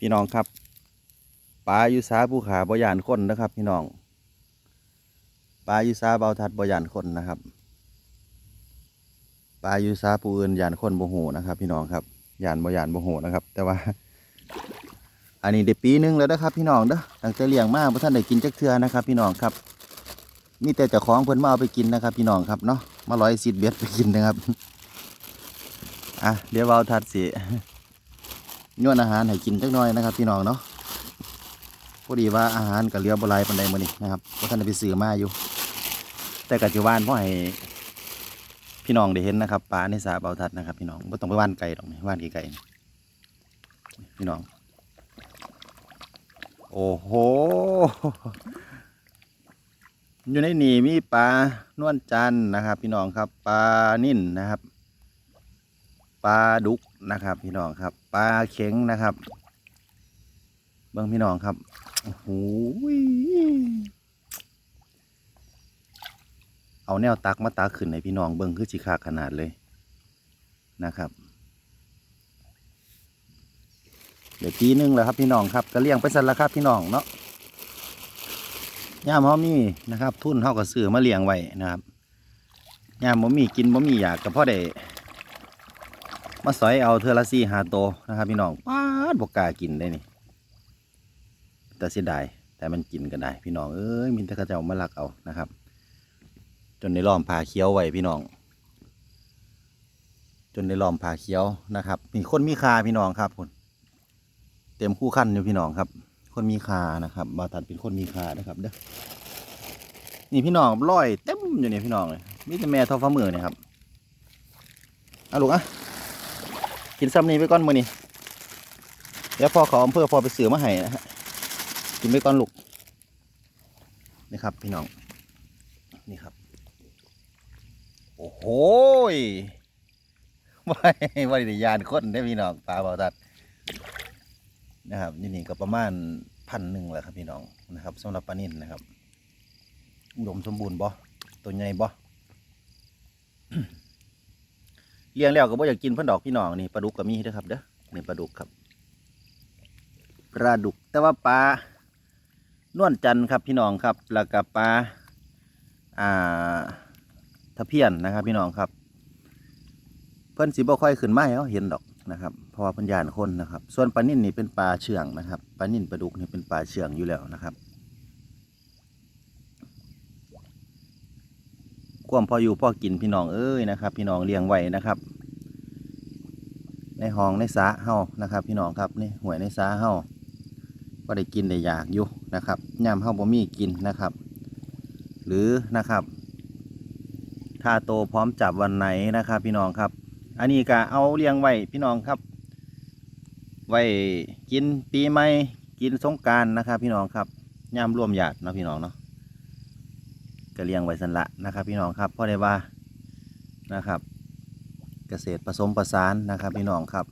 พี่น้องครับปลาอยู่สาภูขาบยานคนนะครับ พี่น้องปลาอยู่สาเบาทัดบยานคนนะครับปลาอยู่สาผู้อื่นยานคนโบหูนะครับ พี่น้องครับยานบยานโบหูนะครับ แต่ว่า อันนี้ได้ปีหนึงแล้วนะครับ พี่น้องเด้อตั้งแต่เลี้ยงมากพระท่านได้กินจักเทือนะครับ พี่น้องครับมีแต่เจ้าของเพิ่นมาเอาไปกินนะครับ พี่น้องครับเนาะมาร้อยสิบเบ็ดไปกินนะครับอะเดี๋ยวเบาทัดสิ ย้อนอาหารให้กินจักหน่อยนะครับพี่น้องเนาะพอดีว่าอาหารกับเรือโบราณปันใดมือนี้นะครับเพราะท่านไปซื้อมาอยู่ แต่กัจจุบันพ่อให้พี่น้องได้เห็นนะครับปลาในสาเบาทัดนะครับ พี่น้องไม่ต้องไปว่านไก่หรอกว่านไก่ๆพี่น้อง โอ้โหอยู่ในนี่มีปลานวลจันนะครับ พี่น้องครับปลานิ่นนะครับ ปลาดุกนะครับ พี่น้องครับปลาเข็งนะครับ เบิ้งพี่น้องครับโอ้โหเอาแนวตักมาตักขึ้นให้พี่น้องเบิ้งคือสิคาขนาดเลยนะครับเดี๋ยวปีหนึงแล้วครับพี่น้องครับก็เลี้ยงไปสั่นละครับพี่น้องเนาะย่ามเขามีนะครับ ทุ่นเขาก็ซื้อมาเลี้ยงไว้นะครับย่ามบ่มีกินบ่มีอยากกับพ่อได้ มาสอยเอาเทอละซี่หาโตนะครับพี่น้องป้าดบกล้ากินได้นี่ แต่เสียดายแต่มันกินก็ได้ พี่น้องเอ้ยมินตะกระเจ้ามาลักเอานะครับ จนในล้อมผ่าเคี้ยวไว้พี่น้อง จนในล้อมผ่าเคี้ยวนะครับมีคนมีคาพี่น้องครับคุณเต็มคู่ขั้นอยู่พี่น้องครับ คนมีคานะครับบาตันเป็นคนมีคานะครับเด้อนี่พี่น้องร้อยเต็มอยู่เนี่ยพี่น้องเลยมีแต่แม่ทอฟ้ามือเนี่ยครับเอาลูกอะ กินซ้ำนี้ไปก่อนมือนี้เดี๋ยวพอเขาอำเภอพอไปเสือมาให้นะฮะกินไปก่อนลูกนี่ครับ พี่น้องนี่ครับ โอ้โหว่าว่าได้ยานคนได้พี่น้องปลาเบาตัดนะครับนี่นี่ก็ประมาณพันหนึ่งแหละครับพี่น้องนะครับสำหรับปลานิ่นนะครับ อุดมสมบูรณ์บ่ตัวใหญ่บ่ เลี้ยงแล้วก็บ่อยากกินเพิ่นดอกพี่น้องนี่ปลาดุกก็มีเด้อครับเด้อนี่ปลาดุกครับปลาดุก แต่ว่าปลานวลจันทร์ครับพี่น้องครับแล้วก็ปลาอ่าตะเพียนนะครับ พี่น้องครับ เพิ่นสิบ่ค่อยขึ้นมาให้เราเห็นดอกนะครับเพราะว่าเพิ่นยานคนนะครับ ส่วนปลานิ่นนี่เป็นปลาเชื่องนะครับปลานิ่นปลาดุกนี่เป็นปลาเชื่องอยู่แล้วนะครับ ควมพออยู่พอกินพี่น้องเอ้ยนะครับ พี่น้องเลี้ยงไว้นะครับ ในห้องในสาเฮานะครับ พี่น้องครับในหวยในสาเฮาก็ได้กินได้อยากอยู่นะครับยามเฮาบ่มีกินนะครับ หรือนะครับถ้าโตพร้อมจับวันไหนนะครับ พี่น้องครับ อันนี้ก็เอาเลี้ยงไว้พี่น้องครับ ไว้กินปีใหม่กินสงการนะครับ พี่น้องครับยามรวมญาติเนะพี่น้องเนาะ ก็เลี้ยงไว้สันละนะครับ พี่น้องครับเพราะได้ว่านะครับ เกษตรผสมผสานนะครับ พี่น้องครับ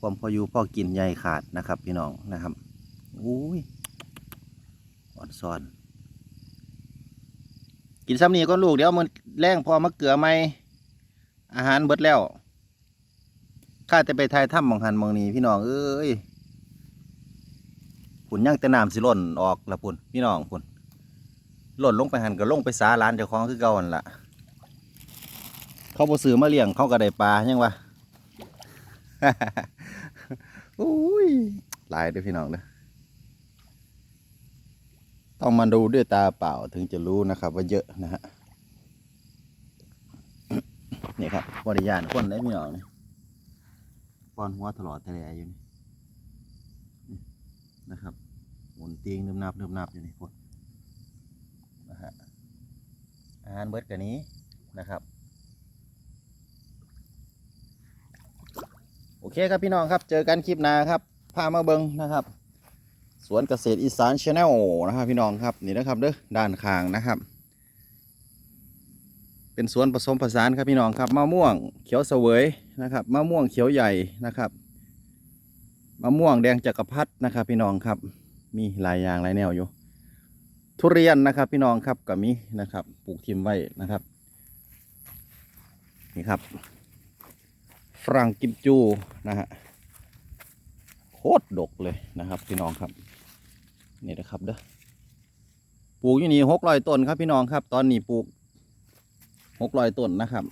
ความพออยู่พอกินใหญ่ขาดนะครับ พี่น้องนะครับอุ้ยอ่อนซ้อน กินซ้ำนี้ก็ลูกเดี๋ยวมันแรงพอมะเกลือไหมอาหารเบิดแล้วข้าจะไปทายถ้ำมองหันมองนี้พี่น้องเอ้ยผุนย่างแต่น้ำสิหล่นออกละปุ่นพี่น้องปุ่น หล่นลงไปหันก็ลงไปสาร้านเจ้าของคือเก่าหันละเขาบ่ซื้อมาเลี้ยงเขาก็ได้ปลายังวะอุ้ยหลายเด้วยพี่น้องเด้อต้องมาดูด้วยตาเปล่าถึงจะรู้นะครับ ว่าเยอะนะฮะนี่ครับบริยานคนได้พี่น้องนี่ป้อนหัวตลอดทะเลอยู่นี่นะครับหมุนเตียงนึบนับนึบนับอยู่นี่พวก นะฮะ อาหารเบิดกันนี้นะครับ โอเคครับพี่น้องครับ เจอกันคลิปหน้าครับ พามาเบิงนะครับ สวนเกษตรอีสานชาแนลนะครับพี่น้องครับนี่นะครับเด้อด้านข้างนะครับ เป็นสวนผสมผสานครับพี่น้องครับมะม่วงเขียวเสวยนะครับมะม่วงเขียวใหญ่นะครับมะม่วงแดงจักรพรรดินะครับพี่น้องครับ มีหลายอย่างหลายแนวอยู่ ทุเรียนนะครับ พี่น้องครับก็มีนะครับ ปลูกทิมไว้นะครับ นี่ครับฝรั่งกิมจูนะฮะโคตรดกเลยนะครับ พี่น้องครับนี่นะครับเด้อปลูกอยู่นี่หกร้อยต้นครับ พี่น้องครับ ตอนนี้ปลูกหกร้อยต้นนะครับ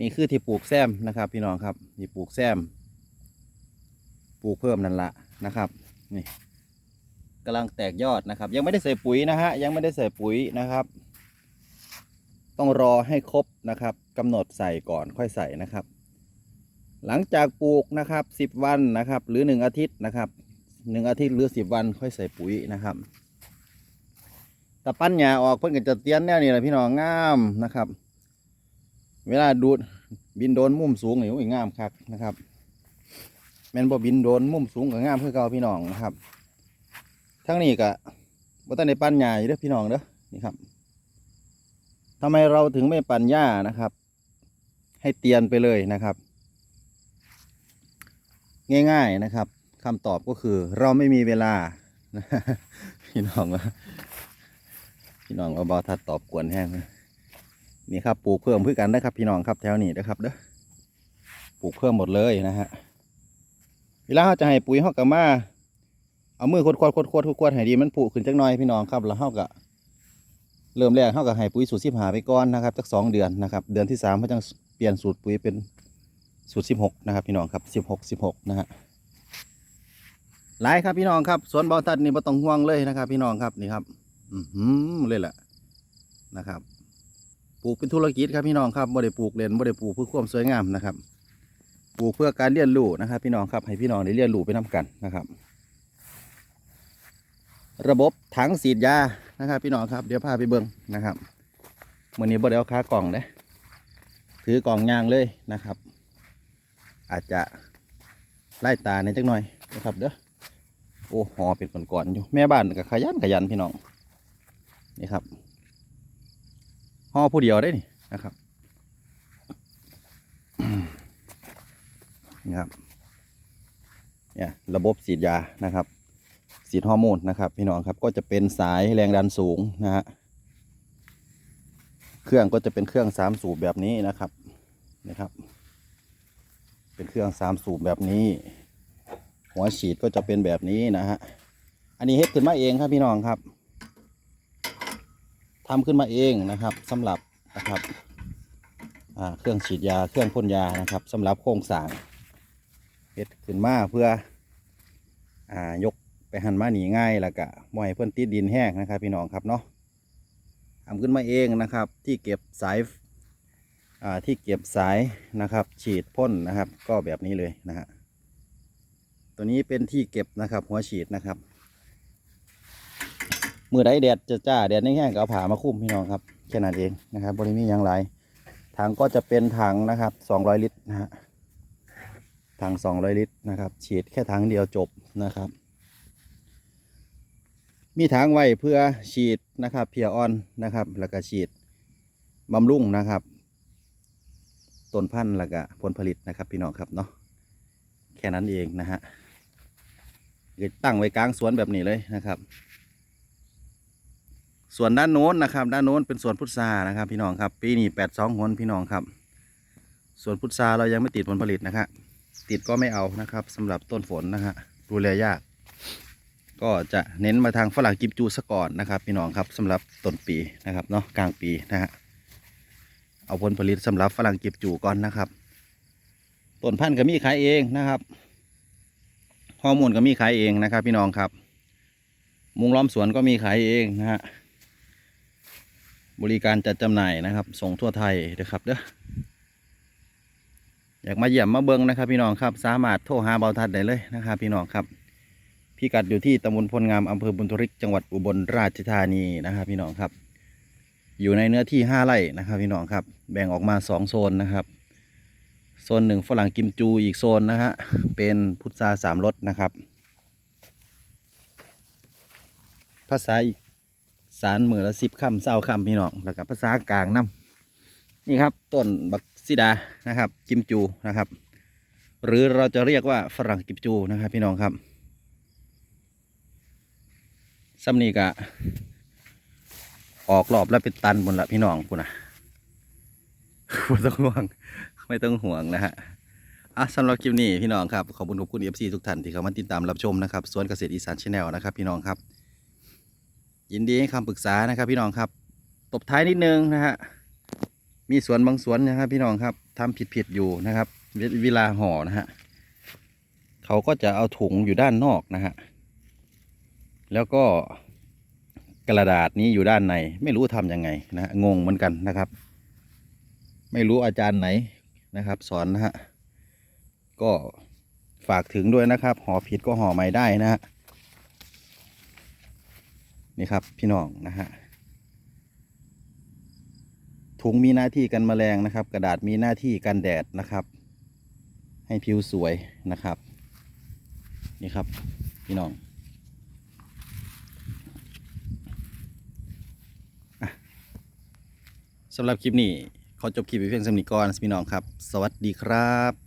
นี่คือที่ปลูกแซมนะครับ พี่น้องครับนี่ปลูกแซม ปลูกเพิ่มนั่นละนะครับ นี่ กำลังแตกยอดนะครับ ยังไม่ได้ใส่ปุ๋ยนะฮะยังไม่ได้ใส่ปุ๋ยนะครับ ต้องรอให้ครบนะครับกำหนดใส่ก่อนค่อยใส่นะครับ หลังจากปลูกนะครับสิบวันนะครับ หรือหนึ่งอาทิตย์นะครับหนึ่งอาทิตย์หรือสิบวันค่อยใส่ปุ๋ยนะครับแต่ปั้นหญ้าออกเพิ่นก็จะเตี้ยนแนวนี้แหละพี่น้องงามนะครับ เวลาดูดบินโดนมุมสูงนี่โอ้ยงามคักนะครับแม่นบ่บินโดนมุมสูงก็งามคือเก่าพี่น้องนะครับ ทั้งนี้ก็บ่ต้องได้ปั้นหญ้าอยู่เด้อพี่น้องเด้อนี่ครับทำไมเราถึงไม่ปั้นหญ้านะครับ ให้เตียนไปเลยนะครับ ง่ายๆนะครับคำตอบก็คือเราไม่มีเวลาพี่น้องว่าพี่น้องว่าบอทัดตอบกวนแห้งนี่ครับปลูกเพิ่มเพื่อกันนะครับ พี่น้องครับแถวนี้นะครับเด้อปลูกเพิ่มหมดเลยนะฮะเวลาเขาจะให้ปุ๋ยเขากับมา เอามือขวดขวดขวดขวดขวดให้ดีมันผุขึ้นจักหน่อยพี่น้องครับแล้วเขาก็เริ่มแรกเขาก็ให้ปุ๋ยสูตรสิบหาไปก่อนนะครับจักสองเดือนนะครับ เดือนที่สามเขาจะเปลี่ยนสูตรปุ๋ยเป็นสูตรสิบหกนะครับ พี่น้องครับสิบหกสิบหกนะฮะหลายครับพี่น้องครับสวนบอทัดนี่บ่ต้องห่วงเลยนะครับ พี่น้องครับนี่ครับ อือหือเลยแหละนะครับ ปลูกเป็นธุรกิจครับพี่น้องครับบ่ได้ปลูกเล่นบ่ได้ปลูกเพื่อความสวยงามนะครับ ปลูกเพื่อการเรียนรู้นะครับ พี่น้องครับให้พี่น้องได้เรียนรู้ไปนํกันนะครับ ระบบถังสีดยานะครับ พี่น้องครับเดี๋ยวพาไปเบิ่งนะครับวันนี้บ่ได้เอาคากล่องเด้ถือกล่องยางเลยนะครับ อาจจะไล่ตาในอยจักหน่อยนะครับเด้อโอ้หอเป็นก่อนๆอยู่แม่บ้านก็ขยันขยันพี่น้องนี่ครับห่อผู้เดียวได้นี่นะครับนี่ครับเนี่ยระบบฉีดยานะครับ ฉีดฮอร์โมนนะครับ พี่น้องครับก็จะเป็นสายแรงดันสูงนะฮะเครื่องก็จะเป็นเครื่องสามสูบแบบนี้นะครับนะครับ เป็นเครื่องสามสูบแบบนี้ หัวฉีดก็จะเป็นแบบนี้นะฮะอันนี้เฮ็ดขึ้นมาเองครับพี่น้องครับทำขึ้นมาเองนะครับสำหรับนะครับเครื่องฉีดยาเครื่องพ่นยานะครับสำหรับโครงสร้างเฮ็ดขึ้นมาเพื่ออยก หันมาหนีง่ายแล้วก็บ่ให้เพื่อนติดดินแห้งนะครับ พี่น้องครับเนาะทำขึ้นมาเองนะครับ ที่เก็บสายอ่าที่เก็บสายนะครับ ฉีดพ่นนะครับ ก็แบบนี้เลยนะฮะตัวนี้เป็นที่เก็บนะครับ หัวฉีดนะครับมือใดแดดจะจ้าแดดแห้งๆก็เอาผ้ามาคลุมพี่น้องครับแค่นั้นเองนะครับบริมีอย่างไรถังก็จะเป็นถังนะครับ 200 ลิตรนะฮะถัง200 ลิตรนะครับ ฉีดแค่ถังเดียวจบนะครับ มีถังไว้เพื่อฉีดนะครับเพียออนนะครับ แล้วก็ฉีดบำรุงนะครับต้นพันธุ์แล้วก็ผลผลิตนะครับพี่น้องครับเนาะแค่นั้นเองนะฮะตั้งไว้กลางสวนแบบนี้เลยนะครับ ส่วนด้านโน้นนะครับ ด้านโน้นเป็นสวนพุทรานะครับ พี่น้องครับ ปีนี้แปดสองหนพี่น้องครับสวนพุทราเรายังไม่ติดผลผลิตนะครับติดก็ไม่เอานะครับสำหรับต้นฝนนะฮะดูแลยาก ก็จะเน้นมาทางฝรั่งกิมจูซะก่อนนะครับ พี่น้องครับสำหรับต้นปีนะครับเนาะกลางปีนะฮะเอาผลผลิตสำหรับฝรั่งกิบจูก่อนนะครับต้นพันธุ์ก็มีขายเองนะครับฮอร์โมนก็มีขายเองนะครับ พี่น้องครับ มุงล้อมสวนก็มีขายเองนะฮะบริการจัดจำหน่ายนะครับ ส่งทั่วไทยนะครับเด้ออยากมาเยี่ยมมาเบิ้งนะครับ พี่น้องครับ สามารถโทรหาเบาทัดได้เลยนะครับ พี่น้องครับ พิกัดอยู่ที่ตำบลพลงามอำเภอบุญทริกจังหวัดอุบลราชธานีนะครับพี่น้องครับ อยู่ในเนื้อที่ห้าไร่นะครับพี่น้องครับ แบ่งออกมาสองโซนนะครับ โซนหนึ่งฝรั่งกิมจูอีกโซนนะฮะเป็นพุทราสามรสนะครับ ภาษาอีกสารมือละสิบคำเศร้าคำพี่น้องแล้วก็ภาษากลางน้ำนี่ครับต้นบักซิดานะครับกิมจูนะครับ หรือเราจะเรียกว่าฝรั่งกิมจูนะครับพี่น้องครับ ซัมนี่กะออกรอบแล้วเป็นตันบนละพี่น้องคุณนะไม่ต้องห่วง ไม่ต้องห่วงนะฮะอะสำหรับคลิปนี้พี่น้องครับ ขอบคุณขอบคุณ FC ทุกท่านที่เข้ามาติดตามรับชมนะครับสวนเกษตรอีสานชาแนลนะครับ พี่น้องครับ ยินดีให้คำปรึกษานะครับ พี่น้องครับตบท้ายนิดนึงนะฮะมีสวนบางสวนนะครับ พี่น้องครับทำผิดๆอยู่นะครับ เวลาห่อนะฮะเขาก็จะเอาถุงอยู่ด้านนอกนะฮะ แล้วก็กระดาษนี้อยู่ด้านใน ไม่รู้ทำยังไงนะงงเหมือนกันนะครับ ไม่รู้อาจารย์ไหนนะครับ สอนนะฮะก็ฝากถึงด้วยนะครับห่อผิดก็ห่อใหม่ได้นะฮะนี่ครับพี่น้องนะฮะถุงมีหน้าที่กันแมลงนะครับ กระดาษมีหน้าที่กันแดดนะครับ ให้ผิวสวยนะครับ นี่ครับ พี่น้องอะ สำหรับคลิปนี้ ขอจบคลิปไปเพียงสำนีก่อนพี่น้องครับ สวัสดีครับ